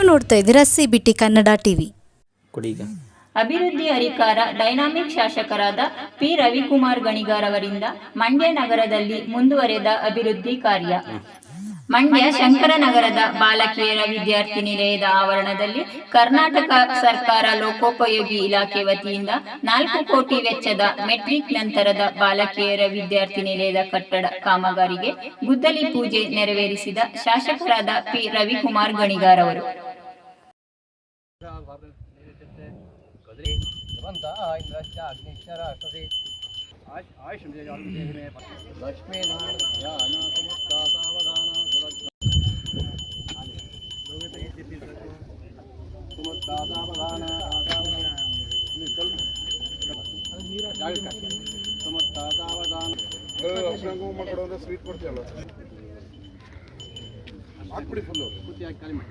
ನೋಡ್ತಾ ಇದ್ದೀರಾ CBT B T Kannada TV ಅಭಿವೃದ್ಧಿ ಅಧಿಕಾರ ಡೈನಾಮಿಕ್ ಶಾಸಕರಾದ ಪಿ ರವಿಕುಮಾರ್ ಗಣಿಗಾರ್ ಅವರಿಂದ ಮಂಡ್ಯ ನಗರದಲ್ಲಿ ಮುಂದುವರೆದ ಅಭಿವೃದ್ಧಿ ಕಾರ್ಯ. ಮಂಡ್ಯ ಶಂಕರನಗರದ ಬಾಲಕಿಯರ ವಿದ್ಯಾರ್ಥಿ ನಿಲಯದ ಆವರಣದಲ್ಲಿ ಕರ್ನಾಟಕ ಸರ್ಕಾರ ಲೋಕೋಪಯೋಗಿ ಇಲಾಖೆ ವತಿಯಿಂದ ನಾಲ್ಕು ಕೋಟಿ ವೆಚ್ಚದ ಮೆಟ್ರಿಕ್ ನಂತರದ ಬಾಲಕಿಯರ ವಿದ್ಯಾರ್ಥಿ ನಿಲಯದ ಕಟ್ಟಡ ಕಾಮಗಾರಿಗೆ ಗುದ್ದಲಿ ಪೂಜೆ ನೆರವೇರಿಸಿದ ಶಾಸಕರಾದ ಪಿ. ರವಿಕುಮಾರ್ ಗಣಿಗಾರ್ ಅವರು. ಲಕ್ಷ್ಮೀನಾರಾಯಣ ಸ್ವೀಟ್ ಕೊಡ್ತೀವಲ್ಲ ಹಾಕ್ಬಿಡಿ ಫುಲ್ಲು ಪೂರ್ತಿಯಾಗಿ ಖಾಲಿ ಮಾಡಿ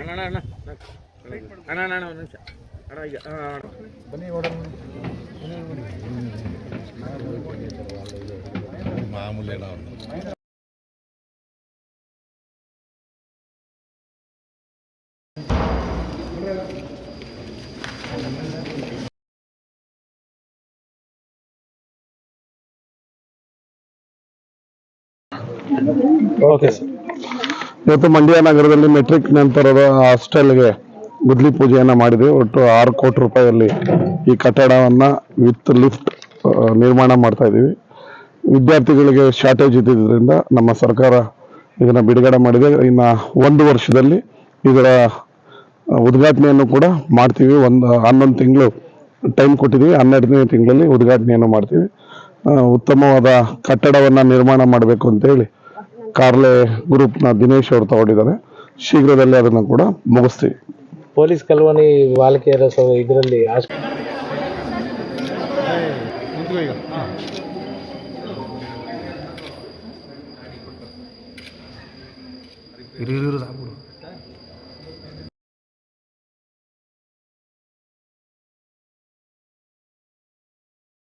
ಅಣ್ಣ ಅಣ್ಣ ಅಣ್ಣ ಅಣ್ಣ ಒಂದು ನಿಮಿಷ. ಅಣ್ಣ ಈಗ ಅಣ್ಣ, ಅಣ್ಣ. ಇವತ್ತು ಮಂಡ್ಯ ನಗರದಲ್ಲಿ ಮೆಟ್ರಿಕ್ ನಂತರದ ಹಾಸ್ಟೆಲ್ಗೆ ಗುದ್ಲಿ ಪೂಜೆಯನ್ನು ಮಾಡಿದ್ವಿ ಒಟ್ಟು ಆರು ಕೋಟಿ ರೂಪಾಯಿಯಲ್ಲಿ ಈ ಕಟ್ಟಡವನ್ನ ವಿತ್ ಲಿಫ್ಟ್ ನಿರ್ಮಾಣ ಮಾಡ್ತಾ ಇದ್ದೀವಿ. ವಿದ್ಯಾರ್ಥಿಗಳಿಗೆ ಶಾರ್ಟೇಜ್ ಇದ್ದಿದ್ದರಿಂದ ನಮ್ಮ ಸರ್ಕಾರ ಇದನ್ನು ಬಿಡುಗಡೆ ಮಾಡಿದೆ. ಇನ್ನು ಒಂದು ವರ್ಷದಲ್ಲಿ ಇದರ ಉದ್ಘಾಟನೆಯನ್ನು ಕೂಡ ಮಾಡ್ತೀವಿ. ಒಂದು, ಹನ್ನೊಂದು ತಿಂಗಳು ಟೈಮ್ ಕೊಟ್ಟಿದ್ದೀವಿ. ಹನ್ನೆರಡನೇ ತಿಂಗಳಲ್ಲಿ ಉದ್ಘಾಟನೆಯನ್ನು ಮಾಡ್ತೀವಿ. ಉತ್ತಮವಾದ ಕಟ್ಟಡವನ್ನು ನಿರ್ಮಾಣ ಮಾಡಬೇಕು ಅಂತೇಳಿ ಕಾರ್ಲೆ ಗ್ರೂಪ್ನ ದಿನೇಶ್ ಅವರು ತಗೊಂಡಿದ್ದಾರೆ. ಶೀಘ್ರದಲ್ಲೇ ಅದನ್ನು ಕೂಡ ಮುಗಿಸ್ತೀವಿ. ಪೊಲೀಸ್ ಕಲ್ವನಿ ಬಾಲಕಿಯರ ಇದರಲ್ಲಿ ಇರು.